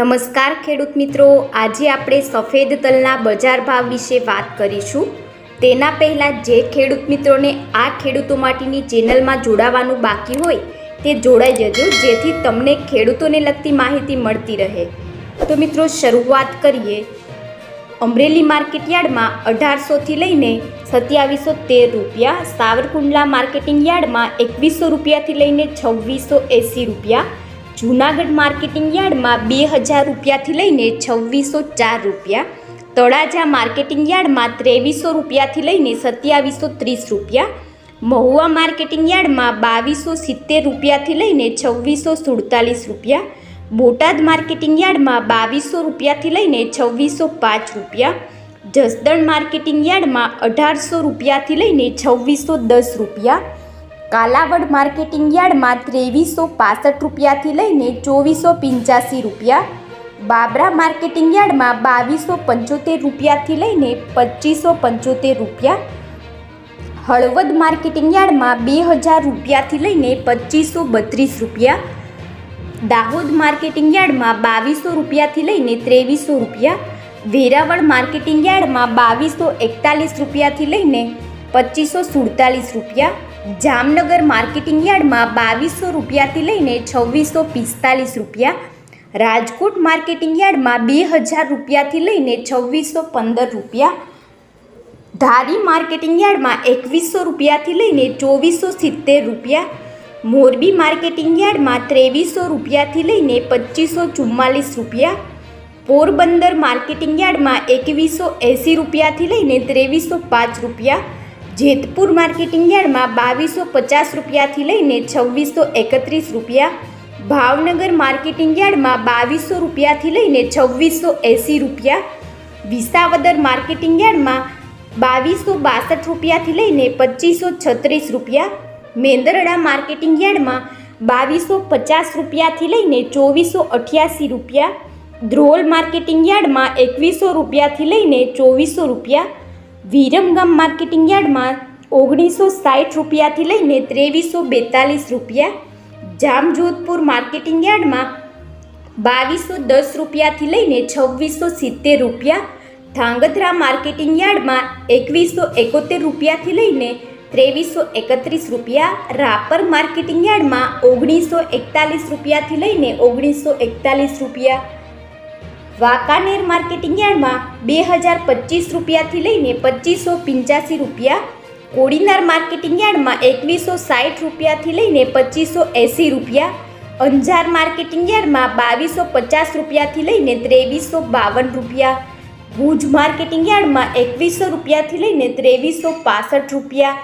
નમસ્કાર ખેડૂત મિત્રો. આજે આપણે સફેદ તલના બજાર ભાવ વિશે વાત કરીશું. તેના પહેલાં જે ખેડૂત મિત્રોને આ ખેડૂતો માટેની ચેનલમાં જોડાવાનું બાકી હોય તે જોડાઈ જજો, જેથી તમને ખેડૂતોને લગતી માહિતી મળતી રહે. તો મિત્રો, શરૂઆત કરીએ. અમરેલી માર્કેટ યાર્ડમાં અઢારસોથી લઈને સત્યાવીસો તેર રૂપિયા, સાવરકુંડલા માર્કેટિંગ યાર્ડમાં એકવીસો રૂપિયાથી લઈને છવ્વીસો એંસી રૂપિયા જૂનાગઢ માર્કેટિંગ યાર્ડમાં બે હજાર રૂપિયાથી લઈને છવ્વીસો ચાર રૂપિયા, તળાજા માર્કેટિંગ યાર્ડમાં ત્રેવીસો રૂપિયાથી લઈને સત્યાવીસો ત્રીસ રૂપિયા, મહુવા માર્કેટિંગ યાર્ડમાં બાવીસો સિત્તેર રૂપિયાથી લઈને છવ્વીસો સુડતાલીસ રૂપિયા, બોટાદ માર્કેટિંગ યાર્ડમાં બાવીસો રૂપિયાથી લઈને છવ્વીસો પાંચ રૂપિયા, જસદણ માર્કેટિંગ યાર્ડમાં અઢારસો રૂપિયાથી લઈને છવ્વીસો દસ રૂપિયા કાલાવડ માર્કેટિંગ યાર્ડમાં ત્રેવીસો પાસઠ રૂપિયાથી લઈને ચોવીસો પંચ્યાસી રૂપિયા, બાબરા માર્કેટિંગ યાર્ડમાં બાવીસો પંચોતેર રૂપિયાથી લઈને પચીસો પંચોતેર રૂપિયા, હળવદ માર્કેટિંગ યાર્ડમાં બે હજાર રૂપિયાથી લઈને પચીસો બત્રીસ રૂપિયા, દાહોદ માર્કેટિંગ યાર્ડમાં બાવીસો રૂપિયાથી લઈને ત્રેવીસો રૂપિયા, વેરાવળ માર્કેટિંગ યાર્ડમાં બાવીસો એકતાલીસ રૂપિયાથી લઈને પચીસો સુડતાલીસ રૂપિયા જામનગર માર્કેટિંગ યાર્ડમાં બાવીસો રૂપિયાથી લઈને છવ્વીસો પિસ્તાલીસ રૂપિયા, રાજકોટ માર્કેટિંગ યાર્ડમાં બે હજાર રૂપિયાથી લઈને છવ્વીસો પંદર રૂપિયા, ધારી માર્કેટિંગ યાર્ડમાં એકવીસો રૂપિયાથી લઈને ચોવીસો સિત્તેર રૂપિયા, મોરબી માર્કેટિંગ યાર્ડમાં ત્રેવીસો રૂપિયાથી લઈને પચીસો ચુમ્માલીસ રૂપિયા, પોરબંદર માર્કેટિંગ યાર્ડમાં એકવીસો એંસી રૂપિયાથી લઈને ત્રેવીસો પાંચ રૂપિયા જેતપુર માર્કેટિંગ યાર્ડમાં બાવીસો પચાસ રૂપિયાથી લઈને છવ્વીસો એકત્રીસ રૂપિયા. ભાવનગર માર્કેટિંગ યાર્ડમાં બાવીસો રૂપિયાથી લઈને છવ્વીસો એંસી રૂપિયા. વિસાવદર માર્કેટિંગ યાર્ડમાં બાવીસો બાસઠ રૂપિયાથી લઈને પચીસો છત્રીસ રૂપિયા. મેંદરડા માર્કેટિંગ યાર્ડમાં બાવીસો પચાસ રૂપિયાથી લઈને ચોવીસો અઠ્યાસી રૂપિયા. ધ્રોલ માર્કેટિંગ યાર્ડમાં એકવીસો રૂપિયાથી લઈને ચોવીસો રૂપિયા. વિરમગામ માર્કેટિંગ યાર્ડમાં ઓગણીસો સાઠ રૂપિયાથી લઈને ત્રેવીસો બેતાલીસ રૂપિયા, જામજોધપુર માર્કેટિંગ યાર્ડમાં બાવીસો દસ રૂપિયાથી લઈને છવ્વીસો સિત્તેર રૂપિયા, ધાંગધ્રા માર્કેટિંગ યાર્ડમાં એકવીસો એકોતેર રૂપિયાથી લઈને ત્રેવીસો એકત્રીસ રૂપિયા, રાપર માર્કેટિંગ યાર્ડમાં ઓગણીસો એકતાલીસ રૂપિયાથી લઈને ઓગણીસો એકતાલીસ રૂપિયા વાંકાનેર માર્કેટિંગ યાર્ડમાં બે હજાર પચીસ રૂપિયાથી લઈને પચીસો પંચ્યાસી રૂપિયા, કોડીનાર માર્કેટિંગ યાર્ડમાં એકવીસો સાઠ રૂપિયાથી લઈને પચીસો એંસી રૂપિયા, અંજાર માર્કેટિંગ યાર્ડમાં બાવીસો પચાસ રૂપિયાથી લઈને ત્રેવીસો બાવન રૂપિયા, ભુજ માર્કેટિંગ યાર્ડમાં એકવીસો રૂપિયાથી લઈને ત્રેવીસો પાસઠ રૂપિયા,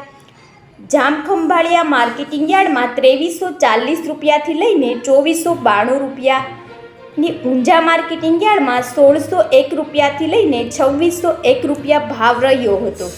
જામખંભાળિયા માર્કેટિંગ યાર્ડમાં ત્રેવીસો ચાલીસ રૂપિયાથી લઈને ચોવીસો બાણું રૂપિયા ની ઊંઝા માર્કેટિંગ યાર્ડમાં સોળસો એક રૂપિયાથી લઈને છવ્વીસો એક રૂપિયા ભાવ રહ્યો હતો.